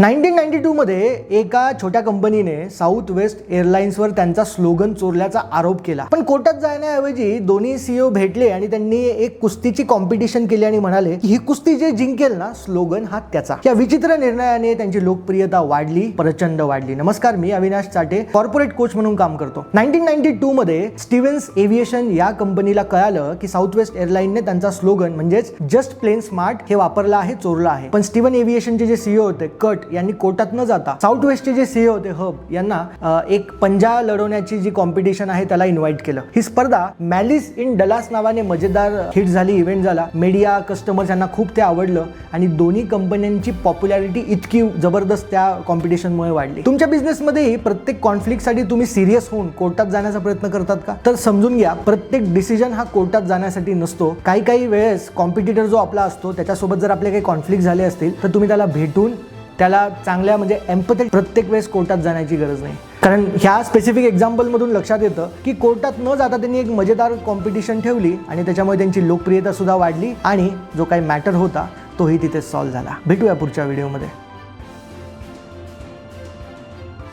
Nineteen ninety two मध्ये एका छोट्या कंपनीने साऊथ वेस्ट एअरलाइन्सवर त्यांचा स्लोगन चोरल्याचा आरोप केला. पण कोर्टात जाण्याऐवजी दोन्ही सीईओ भेटले आणि त्यांनी एक कुस्तीची कॉम्पिटिशन केली आणि म्हणाले की ही कुस्ती जे जिंकेल ना स्लोगन हा त्याचा. या विचित्र निर्णयाने त्यांची लोकप्रियता वाढली प्रचंड वाढली. नमस्कार मी अविनाश चाटे कॉर्पोरेट कोच म्हणून काम करतो. नाईन्टीन नाईन्टी टू मध्ये स्टीव्हन्स एव्हिएशन या कंपनीला कळालं की साऊथ वेस्ट एअरलाईनने त्यांचा स्लोगन म्हणजेच जस्ट प्लेन स्मार्ट हे वापरलं आहे चोरलं आहे. पण स्टीव्हन एव्हिएशनचे जे सीईओ होते कट यांनी कोर्टात न जाता साऊथ वेस्टचे जे सीए होते हब यांना एक पंजा लढवण्याची जी कॉम्पिटिशन आहे त्याला इन्व्हाइट केलं. ही स्पर्धा मॅलिस इन डलास नावाने मजेदार हिट झाली इव्हेंट झाला. मीडिया कस्टमर्स यांना खूप ते आवडलं आणि दोन्ही कंपन्यांची पॉप्युलॅरिटी इतकी जबरदस्त त्या कॉम्पिटिशनमुळे वाढली. तुमच्या बिझनेसमध्येही प्रत्येक कॉन्फ्लिक्टसाठी तुम्ही सिरियस होऊन कोर्टात जाण्याचा प्रयत्न करतात का? तर समजून घ्या प्रत्येक डिसिजन हा कोर्टात जाण्यासाठी नसतो. काही काही वेळेस कॉम्पिटिटर जो आपला असतो त्याच्यासोबत जर आपले काही कॉन्फ्लिक्ट झाले असतील तर तुम्ही त्याला भेटून त्याला चांगल्या म्हणजे एम्पथेट प्रत्येक वेळेस कोर्टात जाण्याची गरज नाही. कारण ह्या स्पेसिफिक एक्झाम्पलमधून लक्षात येतं की कोर्टात न जाता त्यांनी एक मजेदार कॉम्पिटिशन ठेवली आणि त्याच्यामुळे त्यांची लोकप्रियता सुद्धा वाढली आणि जो काही मॅटर होता तोही तिथे सॉल्व्ह झाला. भेटूया पुढच्या व्हिडिओमध्ये